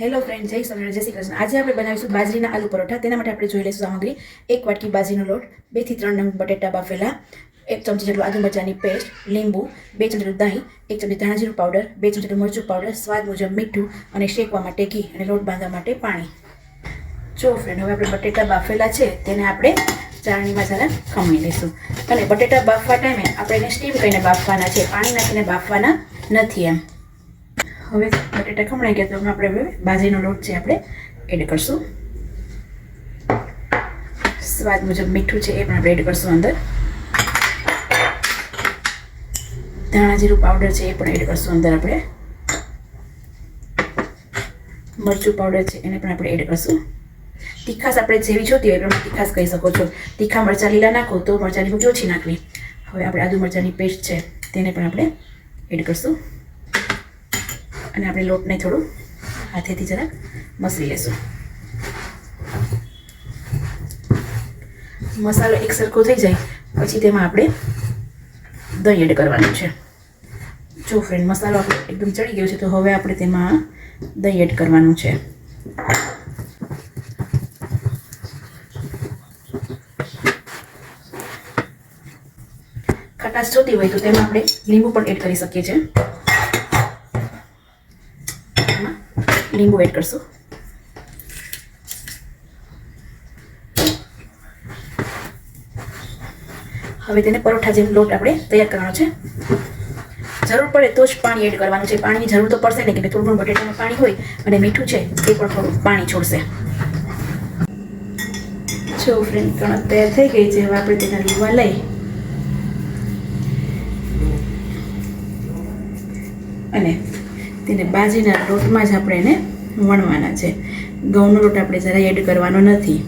Hello friend જય સ્વામિનારાયણ, જય શ્રી કૃષ્ણ. આજે આપણે બનાવીશું બાજરીના આલુ પરોઠા. તેના માટે આપણે જોઈ લઈશું સામગ્રી. એક વાટકી બાજરીનો લોટ બેથી ત્રણ નંગ બટેટા બાફેલા, એક ચમચી જેટલું આદુ મરચાની પેસ્ટ, લીંબુ, બે ચમચી દહીં, એક ચમચી ધાણાજીરું પાવડર, બે ચમચી મરચું પાવડર, સ્વાદ મુજબ મીઠું અને શેકવા માટે ઘી અને લોટ બાંધવા માટે પાણી. જો ફ્રેન્ડ હવે આપણે બટેટા બાફેલા છે, તેને આપણે ચારણીમાં જરા ખમણી લઈશું. અને બટેટા બાફવા ટાઈમે આપણે એને સ્ટીમ કરીને બાફવાના છે. પાણી નાખીને બાફવાના નથી એમ. હવે બટેટા ખમણાઈ ગયા તો આપણે હવે બાજરીનો લોટ છે આપણે એડ કરશું. સ્વાદ મુજબ મીઠું છે એ પણ આપણે એડ કરશું અંદર. ધાણા જીરું પાવડર છે એ પણ એડ કરશું અંદર આપણે. મરચું પાવડર છે એને પણ આપણે એડ કરશું. તીખાસ આપણે જેવી જોતી હોય પ્રમાણે તીખાસ કહી શકો છો. તીખા મરચાં લીલા નાખો તો મરચાંની ભૂખ ઓછી નાખવી. હવે આપણે આદુ મરચાંની પેસ્ટ છે તેને પણ આપણે એડ કરશું. અને આપણે લોટને થોડું હાથેથી જરાક મસળી લેશું. મસાલો એક સરખો થઈ જાય, પછી તેમાં આપણે દહીં એડ કરવાનું છે. જો ફ્રેન્ડ મસાલો આપણો એકદમ ચડી ગયો છે, તો હવે આપણે તેમાં દહીં એડ કરવાનું છે. ખટાશ જોતી હોય તો તેમાં આપણે લીંબુ પણ એડ કરી શકીએ છીએ. લીંબુ એડ કરશું. હવે તેને પરોઠા જેમ લોટ આપણે તૈયાર કરવાનો છે. જરૂર પડે તો જ પાણી એડ કરવાનું છે. પાણીની જરૂર તો પડશે ને કે થોડું ઘણું બટેટાનું પાણી હોય અને મીઠું છે એ પણ થોડું પાણી છોડશે. જો ફ્રેન્ડ કણક તૈયાર થઈ ગઈ છે. હવે આપણે તેના લીવા લઈ. અને તેને બાજરીના લોટમાં જ આપણે એને વણવાના છે. ઘઉંનો લોટ આપણે જરા એડ કરવાનો નથી.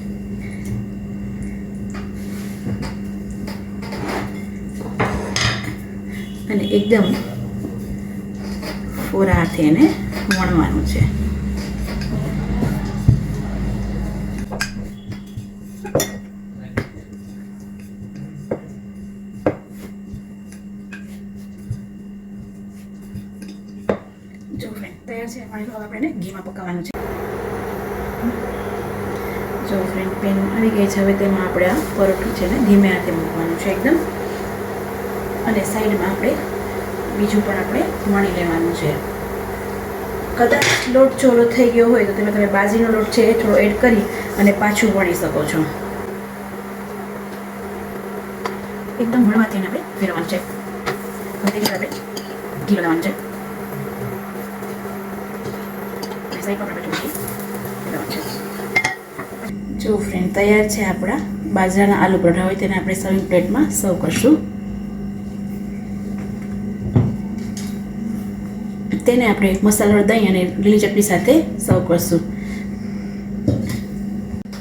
અને એકદમ ફોરા હાથે એને વણવાનું છે. છે. પાણી હવે આપણે ઘીમાં પકાવવાનું છે. જો ફ્રેન્ડ પેન આવી ગઈ છે, હવે તેમાં આપણે આ પરોઠું છે ને ધીમે હાથે મૂકવાનું છે એકદમ. અને સાઈડમાં આપણે બીજું પણ આપણે વણી લેવાનું છે. કદાચ લોટ ચોરો થઈ ગયો હોય તો તેમાં તમે બાજરીનો લોટ છે એ થોડો એડ કરી અને પાછું વણી શકો છો. એકદમ વણવાથી આપણે ફેરવાનું છે. આપણે ઘી લગાવવાનું છે. જો. ફ્રેન્ડ તૈયાર છે આપણા, બાજરાના આલુ પરોઠા હોય તેને આપણે સર્વિંગ પ્લેટમાં સર્વ કરશું. તેને આપણે મસાલો દહીં અને લીલી ચટણી સાથે સર્વ કરશું.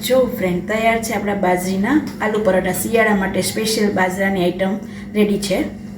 જો ફ્રેન્ડ તૈયાર છે આપણા બાજરીના આલુ પરોઠા, શિયાળા માટે સ્પેશિયલ બાજરાની આઈટમ રેડી છે.